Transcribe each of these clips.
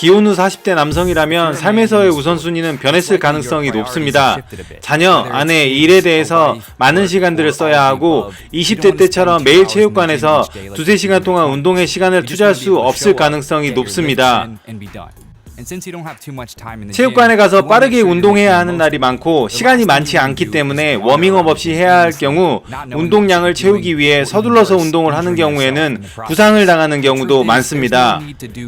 기혼 후 40대 남성이라면 삶에서의 우선순위는 변했을 가능성이 높습니다. 자녀, 아내, 일에 대해서 많은 시간들을 써야 하고 20대 때처럼 매일 체육관에서 두세 시간 동안 운동에 시간을 투자할 수 없을 가능성이 높습니다. 체육관에 가서 빠르게 운동해야 하는 날이 많고 시간이 많지 않기 때문에 워밍업 없이 해야 할 경우 운동량을 채우기 위해 서둘러서 운동을 하는 경우에는 부상을 당하는 경우도 많습니다.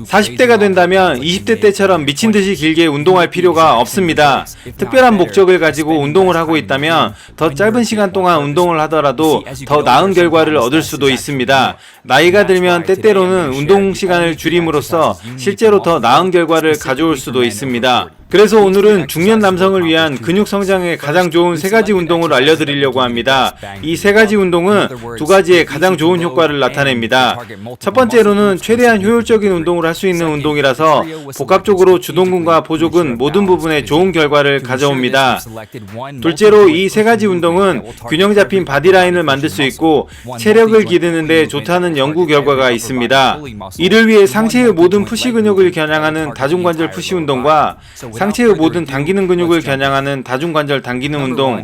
40대가 된다면 20대 때처럼 미친 듯이 길게 운동할 필요가 없습니다. 특별한 목적을 가지고 운동을 하고 있다면 더 짧은 시간 동안 운동을 하더라도 더 나은 결과를 얻을 수도 있습니다. 나이가 들면 때때로는 운동 시간을 줄임으로써 실제로 더 나은 결과를 가져올 수도 있습니다. 그래서 오늘은 중년 남성을 위한 근육 성장에 가장 좋은 세 가지 운동을 알려드리려고 합니다. 이 세 가지 운동은 두 가지의 가장 좋은 효과를 나타냅니다. 첫 번째로는 최대한 효율적인 운동을 할 수 있는 운동이라서 복합적으로 주동근과 보조근 모든 부분에 좋은 결과를 가져옵니다. 둘째로 이 세 가지 운동은 균형 잡힌 바디라인을 만들 수 있고 체력을 기르는데 좋다는 연구 결과가 있습니다. 이를 위해 상체의 모든 푸시 근육을 겨냥하는 다중관절 푸시 운동과 상체의 모든 당기는 근육을 겨냥하는 다중관절 당기는 운동,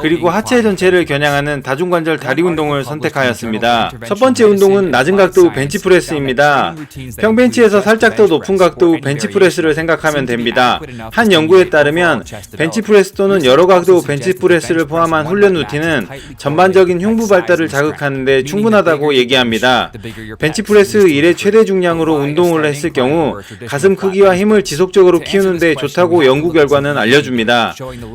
그리고 하체 전체를 겨냥하는 다중관절 다리 운동을 선택하였습니다. 첫 번째 운동은 낮은 각도 벤치프레스입니다. 평벤치에서 살짝 더 높은 각도 벤치프레스를 생각하면 됩니다. 한 연구에 따르면 벤치프레스 또는 여러 각도 벤치프레스를 포함한 훈련 루틴은 전반적인 흉부 발달을 자극하는 데 충분하다고 얘기합니다. 벤치프레스 1의 최대 중량으로 운동을 했을 경우 가슴 크기와 힘을 지속적으로 키우는 데 좋다 고 연구 결과는 알려줍니다.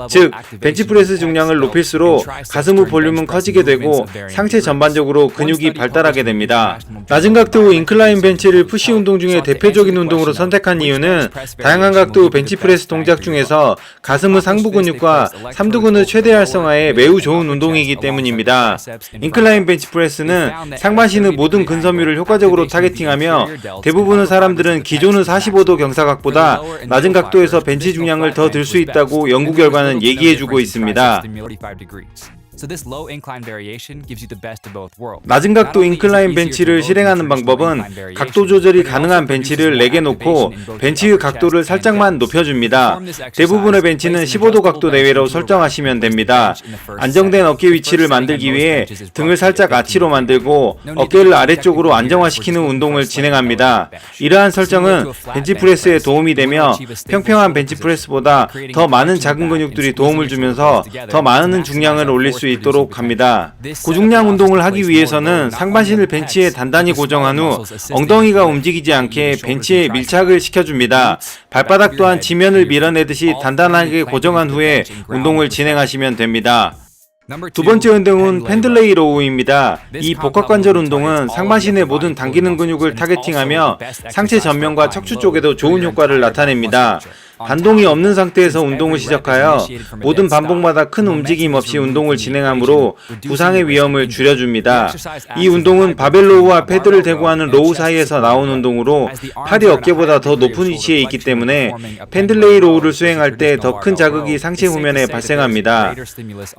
즉, 벤치프레스 중량을 높일수록 가슴 후 볼륨은 커지게 되고 상체 전반적으로 근육이 발달하게 됩니다. 낮은 각도 인클라인 벤치를 푸시 운동 중에 대표적인 운동으로 선택한 이유는 다양한 각도 벤치프레스 동작 중에서 가슴 후 상부 근육과 삼두근의 최대 활성화에 매우 좋은 운동이기 때문입니다. 인클라인 벤치프레스는 상반신의 모든 근섬유를 효과적으로 타겟팅하며 대부분의 사람들은 기존의 45도 경사각보다 낮은 각도에서 벤치 중량을 더 들 수 있다고 연구 결과는 얘기해주고 있습니다. 낮은 각도 인클라인 벤치를 실행하는 방법은 각도 조절이 가능한 벤치를 4개 놓고 벤치의 각도를 살짝만 높여줍니다. 대부분의 벤치는 15도 각도 내외로 설정하시면 됩니다. 안정된 어깨 위치를 만들기 위해 등을 살짝 아치로 만들고 어깨를 아래쪽으로 안정화시키는 운동을 진행합니다. 이러한 설정은 벤치프레스에 도움이 되며 평평한 벤치프레스보다 더 많은 작은 근육들이 도움을 주면서 더 많은 중량을 올릴 수 있도록 합니다. 고중량 운동을 하기 위해서는 상반신을 벤치에 단단히 고정한 후 엉덩이가 움직이지 않게 벤치에 밀착을 시켜줍니다. 발바닥 또한 지면을 밀어내듯이 단단하게 고정한 후에 운동을 진행하시면 됩니다. 두 번째 운동은 펜들레이 로우입니다. 이 복합관절 운동은 상반신의 모든 당기는 근육을 타겟팅하며 상체 전면과 척추 쪽에도 좋은 효과를 나타냅니다. 반동이 없는 상태에서 운동을 시작하여 모든 반복마다 큰 움직임 없이 운동을 진행하므로 부상의 위험을 줄여줍니다. 이 운동은 바벨로우와 패드를 대고 하는 로우 사이에서 나온 운동으로 팔이 어깨보다 더 높은 위치에 있기 때문에 펜들레이 로우를 수행할 때 더 큰 자극이 상체 후면에 발생합니다.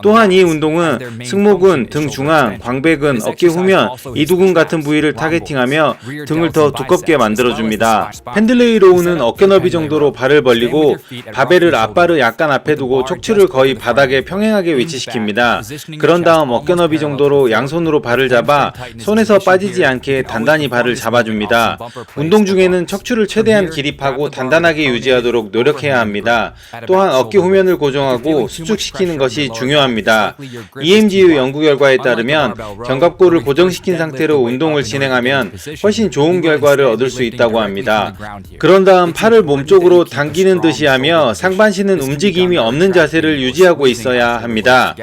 또한 이 운동은 승모근, 등 중앙, 광배근, 어깨 후면, 이두근 같은 부위를 타겟팅하며 등을 더 두껍게 만들어줍니다. 펜들레이 로우는 어깨 너비 정도로 발을 벌리고 그리고 바벨을 앞발을 약간 앞에 두고 척추를 거의 바닥에 평행하게 위치시킵니다. 그런 다음 어깨 너비 정도로 양손으로 발을 잡아 손에서 빠지지 않게 단단히 발을 잡아줍니다. 운동 중에는 척추를 최대한 기립하고 단단하게 유지하도록 노력해야 합니다. 또한 어깨 후면을 고정하고 수축시키는 것이 중요합니다. EMG의 연구 결과에 따르면 견갑골을 고정시킨 상태로 운동을 진행하면 훨씬 좋은 결과를 얻을 수 있다고 합니다. 그런 다음 팔을 몸쪽으로 당기는 듯이 하며 상반신은 움직임이 없는 자세를 유지하고 있어야 합니다.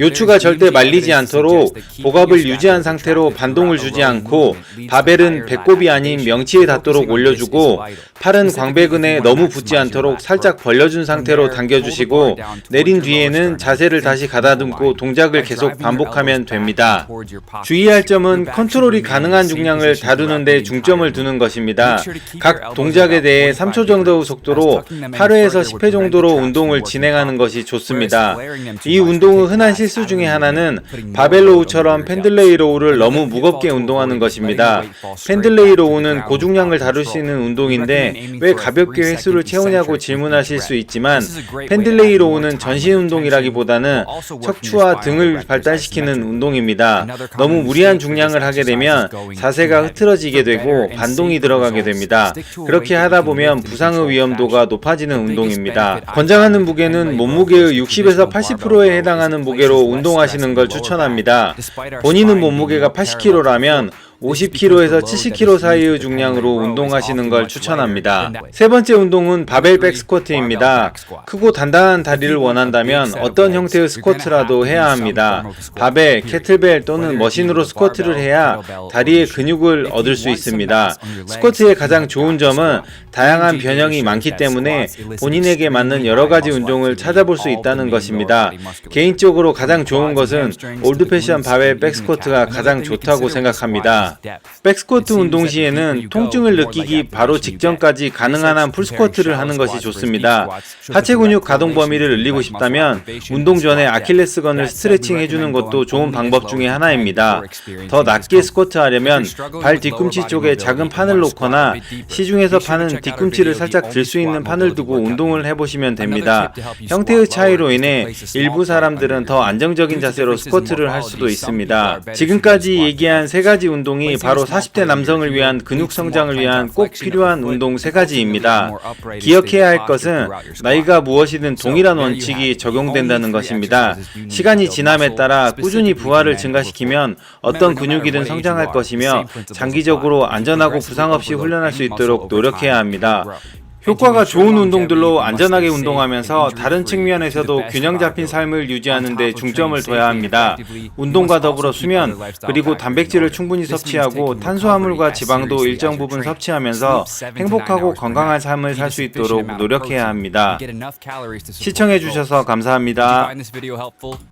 요추가 절대 말리지 않도록 복압을 유지한 상태로 반동을 주지 않고 바벨은 배꼽이 아닌 명치에 닿도록 올려주고 팔은 광배근에 너무 붙지 않도록 살짝 벌려준 상태로 당겨주시고 내린 뒤에는 자세를 다시 가다듬고 동작을 계속 반복하면 됩니다. 주의할 점은 컨트롤이 가능한 중량을 다루는 데 중점을 두는 것입니다. 각 동작에 대해 3초 정도의 속도로 8회에서 10회 정도로 운동을 진행하는 것이 좋습니다. 이 운동은 흔한 실수 실수 중에 하나는 바벨로우처럼 펜들레이 로우를 너무 무겁게 운동하는 것입니다. 펜들레이 로우는 고중량을 다룰 수 있는 운동인데 왜 가볍게 횟수를 채우냐고 질문하실 수 있지만 펜들레이 로우는 전신 운동이라기보다는 척추와 등을 발달시키는 운동입니다. 너무 무리한 중량을 하게 되면 자세가 흐트러지게 되고 반동이 들어가게 됩니다. 그렇게 하다 보면 부상의 위험도가 높아지는 운동입니다. 권장하는 무게는 몸무게의 60에서 80%에 해당하는 무게로 운동하시는 걸 추천합니다. 본인은 몸무게가 80kg라면 50kg에서 70kg 사이의 중량으로 운동하시는 걸 추천합니다. 세 번째 운동은 바벨 백 스쿼트입니다. 크고 단단한 다리를 원한다면 어떤 형태의 스쿼트라도 해야 합니다. 바벨, 캐틀벨 또는 머신으로 스쿼트를 해야 다리의 근육을 얻을 수 있습니다. 스쿼트의 가장 좋은 점은 다양한 변형이 많기 때문에 본인에게 맞는 여러 가지 운동을 찾아볼 수 있다는 것입니다. 개인적으로 가장 좋은 것은 올드 패션 바벨 백 스쿼트가 가장 좋다고 생각합니다. 백스쿼트 운동 시에는 통증을 느끼기 바로 직전까지 가능한 한 풀스쿼트를 하는 것이 좋습니다. 하체 근육 가동 범위를 늘리고 싶다면 운동 전에 아킬레스건을 스트레칭 해주는 것도 좋은 방법 중에 하나입니다. 더 낮게 스쿼트 하려면 발 뒤꿈치 쪽에 작은 판을 놓거나 시중에서 파는 뒤꿈치를 살짝 들 수 있는 판을 두고 운동을 해보시면 됩니다. 형태의 차이로 인해 일부 사람들은 더 안정적인 자세로 스쿼트를 할 수도 있습니다. 지금까지 얘기한 세 가지 운동이 바로 40대 남성을 위한 근육 성장을 위한 꼭 필요한 운동 세 가지입니다. 기억해야 할 것은 나이가 무엇이든 동일한 원칙이 적용된다는 것입니다. 시간이 지남에 따라 꾸준히 부하를 증가시키면 어떤 근육이든 성장할 것이며 장기적으로 안전하고 부상 없이 훈련할 수 있도록 노력해야 합니다. 효과가 좋은 운동들로 안전하게 운동하면서 다른 측면에서도 균형 잡힌 삶을 유지하는 데 중점을 둬야 합니다. 운동과 더불어 수면, 그리고 단백질을 충분히 섭취하고 탄수화물과 지방도 일정 부분 섭취하면서 행복하고 건강한 삶을 살 수 있도록 노력해야 합니다. 시청해주셔서 감사합니다.